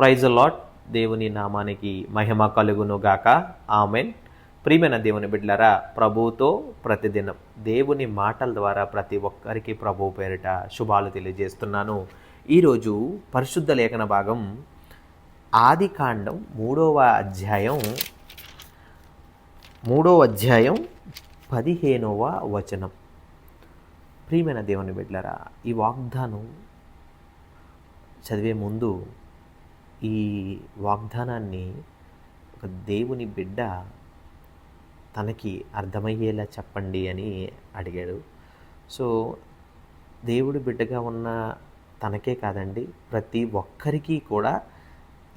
Praise lot దేవుని నామానికి మహిమ కలుగును గాక ఆమెన్. ప్రియమైన దేవుని బిడ్డలారా ప్రభువుతో ప్రతిదినం దేవుని మాటల ద్వారా ప్రతి ఒక్కరికి ప్రభు పేరిట శుభాలు తెలియజేస్తున్నాను. ఈరోజు పరిశుద్ధ లేఖన భాగం ఆది కాండం మూడవ అధ్యాయం మూడవ అధ్యాయం పదిహేనవ వచనం. ప్రియమైన దేవుని బిడ్డలరా ఈ వాగ్దానం చదివే ముందు ఈ వాగ్దానాన్ని ఒక దేవుని బిడ్డ తనకి అర్థమయ్యేలా చెప్పండి అని అడిగాడు. సో దేవుడి బిడ్డగా ఉన్న తనకే కాదండి ప్రతి ఒక్కరికి కూడా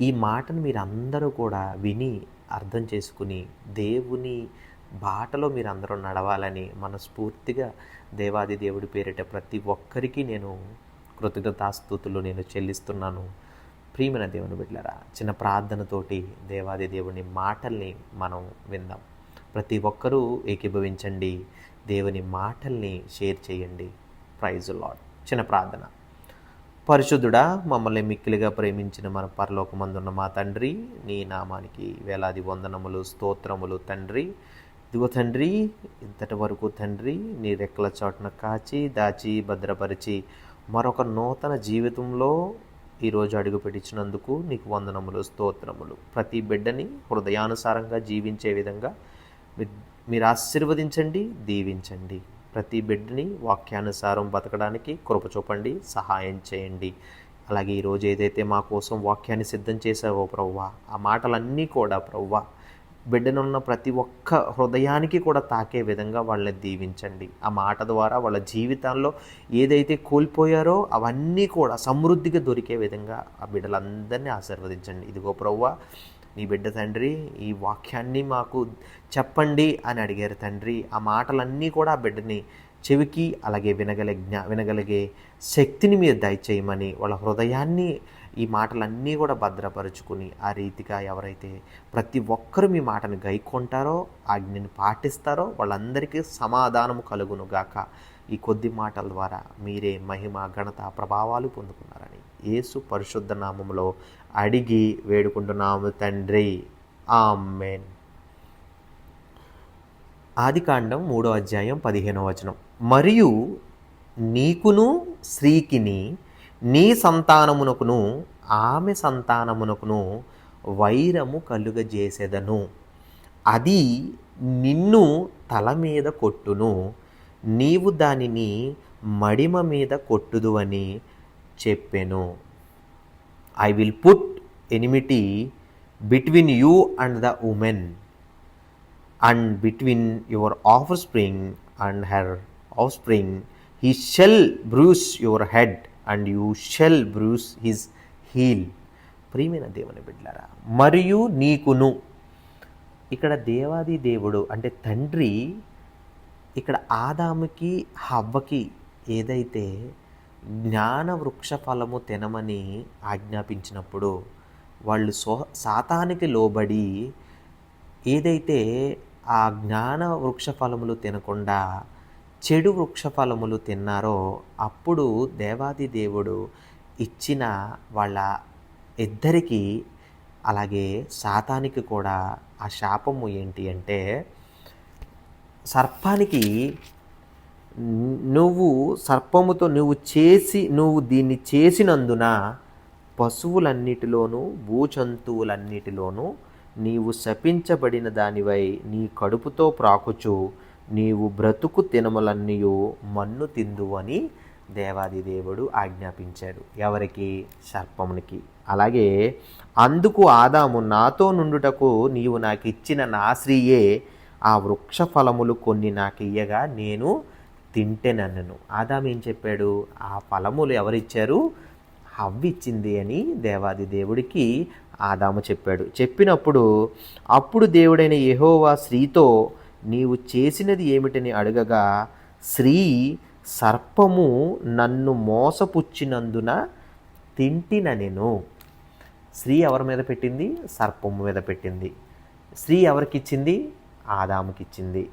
ఈ మాటను మీరు అందరూ కూడా విని అర్థం చేసుకుని దేవుని బాటలో మీరు అందరూ నడవాలని మనస్ఫూర్తిగా దేవాది దేవుడి పేరిట ప్రతి ఒక్కరికి నేను కృతజ్ఞతాస్తుతులు నేను చెల్లిస్తున్నాను. ప్రియమైన దేవుని బిడ్డలరా చిన్న ప్రార్థనతోటి దేవాది దేవుని మాటల్ని మనం విందాం. ప్రతి ఒక్కరూ ఏకీభవించండి దేవుని మాటల్ని షేర్ చేయండి. ప్రైజ్ లాడ్ చిన్న ప్రార్థన. పరిశుద్ధుడా మమ్మల్ని మిక్కిలిగా ప్రేమించిన మన పరలోకమందున్న మా తండ్రి నీ నామానికి వేలాది వందనములు స్తోత్రములు తండ్రి. ఇదిగో తండ్రి ఇంతటి వరకు తండ్రి నీ రెక్కల చోటన కాచి దాచి భద్రపరిచి మరొక నూతన జీవితంలో ఈరోజు అడుగు పెట్టించినందుకు నీకు వందనములు స్తోత్రములు. ప్రతి బిడ్డని హృదయానుసారంగా జీవించే విధంగా మీ- మీరు ఆశీర్వదించండి దీవించండి. ప్రతి బిడ్డని వాక్యానుసారం బతకడానికి కృప చూపండి సహాయం చేయండి. అలాగే ఈరోజు ఏదైతే మా కోసం వాక్యాన్ని సిద్ధం చేసావో ప్రవ్వా ఆ మాటలన్నీ కూడా ప్రవ్వా బిడ్డనున్న ప్రతి ఒక్క హృదయానికి కూడా తాకే విధంగా వాళ్ళని దీవించండి. ఆ మాట ద్వారా వాళ్ళ జీవితాల్లో ఏదైతే కోల్పోయారో అవన్నీ కూడా సమృద్ధిగా దొరికే విధంగా ఆ బిడ్డలందరినీ ఆశీర్వదించండి. ఇదిగో ప్రవ్వ నీ బిడ్డ తండ్రి ఈ వాక్యాన్ని మాకు చెప్పండి అని అడిగారు తండ్రి. ఆ మాటలన్నీ కూడా ఆ బిడ్డని చెవికి అలాగే వినగలిగే జ్ఞా వినగలిగే శక్తిని మీరు దయచేయమని వాళ్ళ హృదయాన్ని ఈ మాటలన్నీ కూడా భద్రపరుచుకుని ఆ రీతిగా ఎవరైతే ప్రతి ఒక్కరూ మీ మాటను గైకొంటారో ఆజ్ఞని పాటిస్తారో వాళ్ళందరికీ సమాధానము కలుగును గాక. ఈ కొద్ది మాటల ద్వారా మీరే మహిమ ఘనత ప్రభావాలు పొందుకున్నారని యేసు పరిశుద్ధ నామంలో అడిగి వేడుకుంటున్నాము తండ్రి. ఆమెన్. ఆదికాండం మూడో అధ్యాయం పదిహేనో వచనం. మరియు నీకును స్త్రీకిని నీ సంతానమునకును ఆమె సంతానమునకును వైరము కలుగజేసెదను. అది నిన్ను తల మీద కొట్టును. నీవు దానిని మడిమ మీద కొట్టుదు అని చెప్పెను. I will put enmity between you and the woman and between your offspring and her offspring he shall bruise your head and you shall bruise his heel. ప్రియమైన దేవుని బిడ్డారా మరియు నీకును. ఇక్కడ దేవాది దేవుడు అంటే తండ్రి ఇక్కడ ఆదాముకి హవ్వకి ఏదైతే జ్ఞాన వృక్ష ఫలము తినమని ఆజ్ఞాపించినప్పుడు వాళ్ళు సో సాతానికి లోబడి ఏదైతే ఆ జ్ఞాన వృక్ష ఫలములు తినకుండా చెడు వృక్ష ఫలములు తిన్నారో అప్పుడు దేవాది దేవుడు ఇచ్చిన వాళ్ళ ఇద్దరికి అలాగే శాతానికి కూడా ఆ శాపము ఏంటి అంటే సర్పానికి నువ్వు సర్పముతో నువ్వు చేసి నువ్వు దీన్ని చేసినందున పశువులన్నిటిలోనూ భూజంతువులన్నిటిలోనూ నీవు శపించబడిన దానివై నీ కడుపుతో ప్రాకుచు నీవు బ్రతుకు తినములన్నీయు మన్ను తిందు అని దేవాది దేవుడు ఆజ్ఞాపించాడు. ఎవరికి? సర్పమునికి. అలాగే అందుకు ఆదాము నాతో నుండుటకు నీవు నాకు ఇచ్చిన నాశ్రీయే ఆ వృక్ష ఫలములు కొన్ని నాకు ఇయ్యగా నేను తింటేనన్నను. ఆదాము ఏం చెప్పాడు? ఆ ఫలములు ఎవరిచ్చారు? హవ్విచ్చింది అని దేవాది దేవుడికి ఆదాము చెప్పాడు. చెప్పినప్పుడు అప్పుడు దేవుడైన యహోవా స్త్రీతో నీవు చేసినది ఏమిటని అడగగా స్త్రీ సర్పము నన్ను మోసపుచ్చినందున తింటిన నేను. స్త్రీ ఎవరి మీద పెట్టింది? సర్పము మీద పెట్టింది. స్త్రీ ఎవరికిచ్చింది? ఆదాముకిచ్చింది.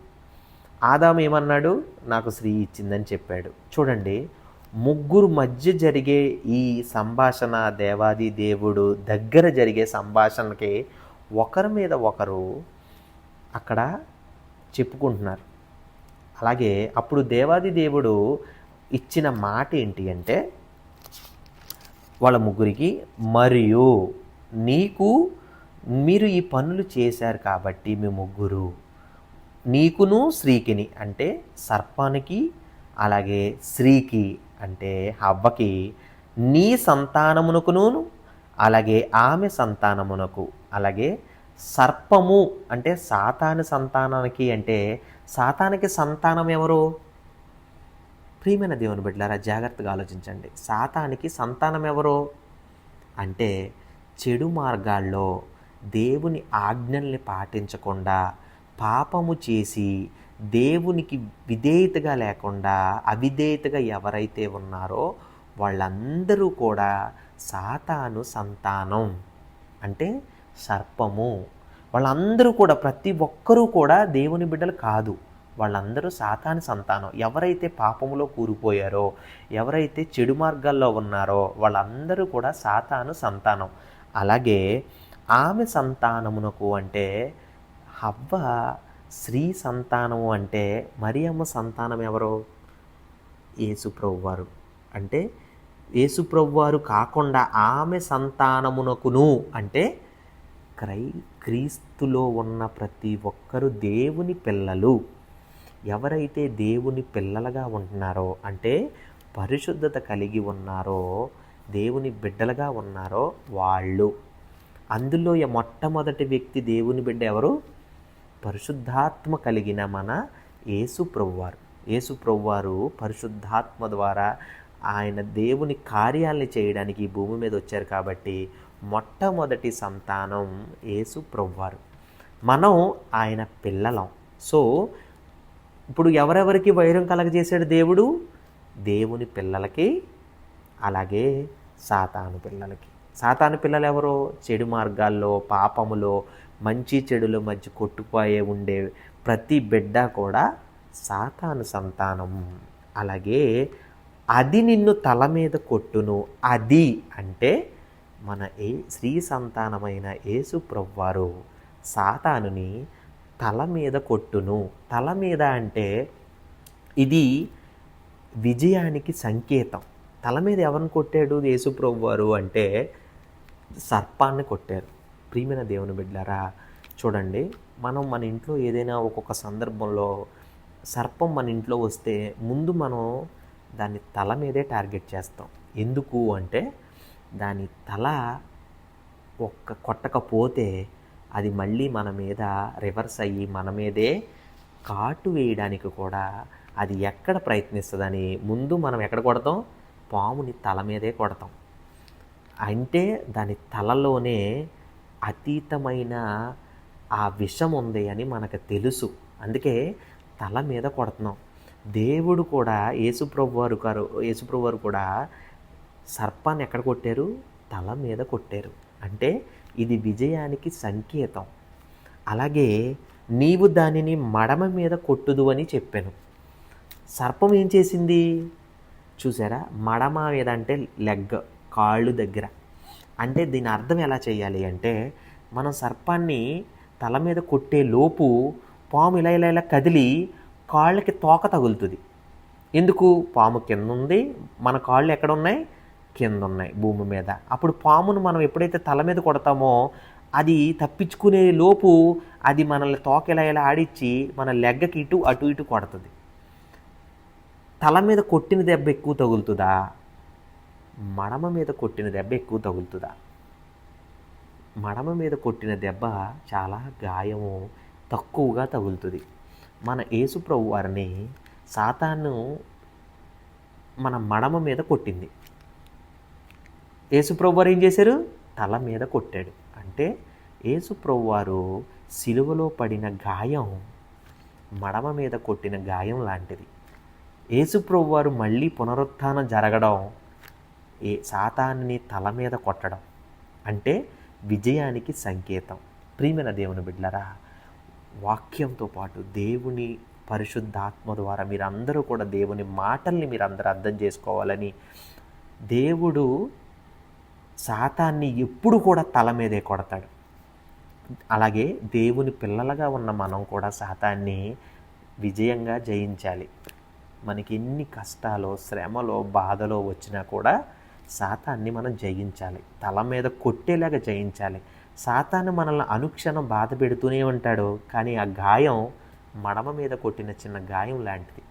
ఆదాం ఆదాము ఏమన్నాడు? నాకు స్త్రీ ఇచ్చిందని చెప్పాడు. చూడండి ముగ్గురు మధ్య జరిగే ఈ సంభాషణ దేవాది దేవుడు దగ్గర జరిగే సంభాషణకి ఒకరి మీద ఒకరు అక్కడ చెప్పుకుంటున్నారు. అలాగే అప్పుడు దేవాది దేవుడు ఇచ్చిన మాట ఏంటి అంటే వాళ్ళ ముగ్గురికి మరియు నీకు మీరు ఈ పనులు చేశారు కాబట్టి మీ ముగ్గురు నీకును స్త్రీకిని అంటే సర్పానికి అలాగే స్త్రీకి అంటే హవ్వకి నీ సంతానమునకును అలాగే ఆమె సంతానమునకు అలాగే సర్పము అంటే సాతాను సంతానానికి అంటే సాతానికి సంతానం ఎవరు? ప్రియమైన దేవుని బిడ్డలారా జాగ్రత్తగా ఆలోచించండి. సాతానికి సంతానం ఎవరు? అంటే చెడు మార్గాల్లో దేవుని ఆజ్ఞల్ని పాటించకుండా పాపము చేసి దేవునికి విధేయతగా లేకుండా అవిధేయతగా ఎవరైతే ఉన్నారో వాళ్ళందరూ కూడా సాతాను సంతానం. అంటే సర్పము. వాళ్ళందరూ కూడా ప్రతి ఒక్కరూ కూడా దేవుని బిడ్డలు కాదు. వాళ్ళందరూ సాతాని సంతానం. ఎవరైతే పాపములో కూరుపోయారో ఎవరైతే చెడు మార్గాల్లో ఉన్నారో వాళ్ళందరూ కూడా సాతాను సంతానం. అలాగే ఆమె సంతానమునకు అంటే హవ్వ స్త్రీ సంతానము అంటే మరియమ్మ సంతానం ఎవరు? యేసుప్రభు వారు అంటే యేసుప్రభు వారు కాకుండా ఆమె సంతానమునకును అంటే క్రై క్రీస్తులో ఉన్న ప్రతి ఒక్కరు దేవుని పిల్లలు. ఎవరైతే దేవుని పిల్లలుగా ఉంటున్నారో అంటే పరిశుద్ధత కలిగి ఉన్నారో దేవుని బిడ్డలుగా ఉన్నారో వాళ్ళు. అందులో మొట్టమొదటి వ్యక్తి దేవుని బిడ్డ ఎవరు? పరిశుద్ధాత్మ కలిగిన మన యేసు ప్రభువారు. యేసు ప్రభువారు పరిశుద్ధాత్మ ద్వారా ఆయన దేవుని కార్యాలని చేయడానికి భూమి మీద వచ్చారు కాబట్టి మొట్టమొదటి సంతానం యేసు ప్రభువారు. మనం ఆయన పిల్లలం. సో ఇప్పుడు ఎవరెవరికి వైరం కలగజేశాడు దేవుడు? దేవుని పిల్లలకి అలాగే సాతాను పిల్లలకి. సాతాను పిల్లలు ఎవరో? చెడు మార్గాల్లో పాపములో మంచి చెడుల మధ్య కొట్టుపోయే ఉండే ప్రతి బిడ్డ కూడా సాతాను సంతానం. అలాగే అది నిన్ను తల మీద కొట్టును. అది అంటే మన ఏ స్త్రీ సంతానమైన యేసు ప్రవ్వారు సాతానుని తల మీద కొట్టును. తల మీద అంటే ఇది విజయానికి సంకేతం. తల మీద ఎవరిని కొట్టాడు యేసు ప్రవ్వారు అంటే సర్పాన్ని కొట్టారు. ప్రియమైన దేవుని బిడ్డారా చూడండి మనం మన ఇంట్లో ఏదైనా ఒక్కొక్క సందర్భంలో సర్పం మన ఇంట్లో వస్తే ముందు మనం దాన్ని తల మీదే టార్గెట్ చేస్తాం. ఎందుకు అంటే దాని తల ఒక్క కొట్టకపోతే అది మళ్ళీ మన మీద రివర్స్ అయ్యి మన మీదే కాటు వేయడానికి కూడా అది ఎక్కడ ప్రయత్నిస్తుందని ముందు మనం ఎక్కడ కొడతాం? పాముని తల మీదే కొడతాం. అంటే దాని తలలోనే అతీతమైన ఆ విషం ఉంది అని మనకు తెలుసు. అందుకే తల మీద కొడుతున్నాం. దేవుడు కూడా యేసుప్రభు వారు గారు యేసుప్రభు వారు కూడా సర్పాన్ని ఎక్కడ కొట్టారు? తల మీద కొట్టారు. అంటే ఇది విజయానికి సంకేతం. అలాగే నీవు దానిని మడమ మీద కొట్టుదు అని చెప్పాను. సర్పం ఏం చేసింది? చూసారా? మడమ మీద అంటే లెగ్ కాళ్ళు దగ్గర. అంటే దీని అర్థం ఎలా చేయాలి అంటే మనం సర్పాన్ని తల మీద కొట్టే లోపు పాము ఇలా ఇలా ఇలా కదిలి కాళ్ళకి తోక తగులుతుంది. ఎందుకు? పాము కింద ఉంది. మన కాళ్ళు ఎక్కడ ఉన్నాయి? కింద ఉన్నాయి భూమి మీద. అప్పుడు పామును మనం ఎప్పుడైతే తల మీద కొడతామో అది తప్పించుకునే లోపు అది మనల్ని తోక ఇలా ఇలా ఆడిచ్చి మన లెగ్గకి ఇటు అటు ఇటు కొడుతుంది. తల మీద కొట్టిన దెబ్బ ఎక్కువ తగులుతుందా? మడమ మీద కొట్టిన దెబ్బ ఎక్కువ తగులుతుందా? మడమ మీద కొట్టిన దెబ్బ చాలా గాయము తక్కువగా తగులుతుంది. మన యేసుప్రభు వారిని సాతాను మన మడమ మీద కొట్టింది. యేసుప్రభు వారు ఏం చేశారు? తల మీద కొట్టాడు. అంటే యేసుప్రభు వారు సిలువలో పడిన గాయం మడమ మీద కొట్టిన గాయం లాంటిది. యేసుప్రభు వారు మళ్ళీ పునరుత్థానం జరగడం ఏ సాతాన్ని తల మీద కొట్టడం అంటే విజయానికి సంకేతం. ప్రియమైన దేవుని బిడ్డలరా వాక్యంతో పాటు దేవుని పరిశుద్ధాత్మ ద్వారా మీరందరూ కూడా దేవుని మాటల్ని మీరు అందరూ అర్థం చేసుకోవాలని దేవుడు సాతాన్ని ఎప్పుడు కూడా తల మీదే కొడతాడు. అలాగే దేవుని పిల్లలుగా ఉన్న మనం కూడా సాతాన్ని విజయంగా జయించాలి. మనకి ఎన్ని కష్టాలు శ్రమలో బాధలో వచ్చినా కూడా సాతాన్ని మనం జయించాలి. తల మీద కొట్టేలాగా జయించాలి. సాతాన్ని మనల్ని అనుక్షణం బాధ పెడుతూనే ఉంటాడు కానీ ఆ గాయం మడమ మీద కొట్టిన చిన్న గాయం లాంటిది.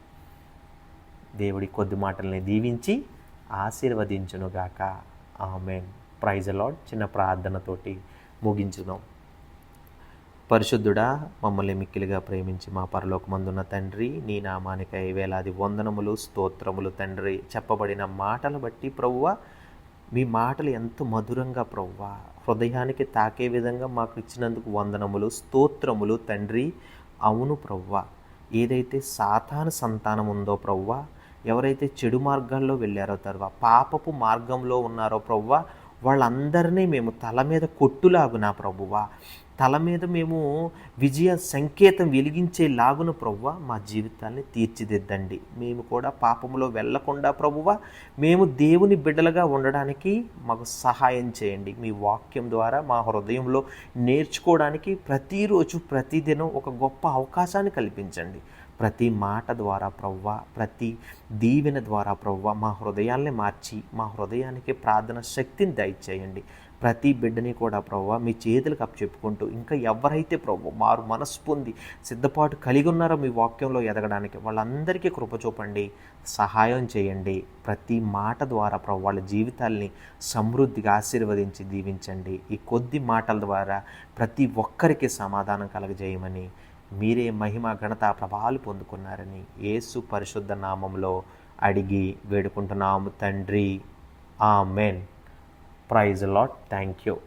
దేవుడి కొద్ది మాటల్ని దీవించి ఆశీర్వదించునుగాక. ఆమెన్. ప్రైజ్ అలాడ్ చిన్న ప్రార్థనతోటి ముగించుదాం. పరిశుద్ధుడా మమ్మల్ని మిక్కిలిగా ప్రేమించి మా పరలోకమందున్న తండ్రి నీ నామానికై వేలాది వందనములు స్తోత్రములు తండ్రి. చెప్పబడిన మాటలు బట్టి ప్రవ్వ మీ మాటలు ఎంత మధురంగా ప్రవ్వ. హృదయానికి తాకే విధంగా మాకు ఇచ్చినందుకు వందనములు స్తోత్రములు తండ్రి. అవును ప్రవ్వ ఏదైతే సాతాను సంతానం ఉందో ప్రవ్వ ఎవరైతే చెడు మార్గాల్లో వెళ్ళారో తర్వా పాపపు మార్గంలో ఉన్నారో ప్రవ్వ వాళ్ళందరినీ మేము తల మీద కొట్టులాగున ప్రభువా. తల మీద మేము విజయ సంకేతం వెలిగించేలాగున ప్రభువ మా జీవితాన్ని తీర్చిదిద్దండి. మేము కూడా పాపంలో వెళ్ళకుండా ప్రభువ మేము దేవుని బిడ్డలుగా ఉండడానికి మాకు సహాయం చేయండి. మీ వాక్యం ద్వారా మా హృదయంలో నేర్చుకోవడానికి ప్రతిరోజు ప్రతిదినం ఒక గొప్ప అవకాశాన్ని కల్పించండి. ప్రతి మాట ద్వారా ప్రవ్వ ప్రతి దీవెన ద్వారా ప్రవ్వ మా హృదయాల్ని మార్చి మా హృదయానికి ప్రార్థన శక్తిని దయచేయండి. ప్రతి బిడ్డని కూడా ప్రవ్వ మీ చేతులకు అప్పచెప్పుకుంటూ ఇంకా ఎవరైతే ప్రవ్వ మారు మనసు పొంది సిద్ధపాటు కలిగి ఉన్నారో మీ వాక్యంలో ఎదగడానికి వాళ్ళందరికీ కృప చూపండి సహాయం చేయండి. ప్రతి మాట ద్వారా ప్రవ్వ వాళ్ళ జీవితాల్ని సమృద్ధిగా ఆశీర్వదించి దీవించండి. ఈ కొద్ది మాటల ద్వారా ప్రతి ఒక్కరికి సమాధానం కలగజేయమని మీరే మహిమ ఘనత ప్రభావాలు పొందుకున్నారని యేసు పరిశుద్ధ నామంలో అడిగి వేడుకుంటున్నాము తండ్రి. Amen praise Lord thank you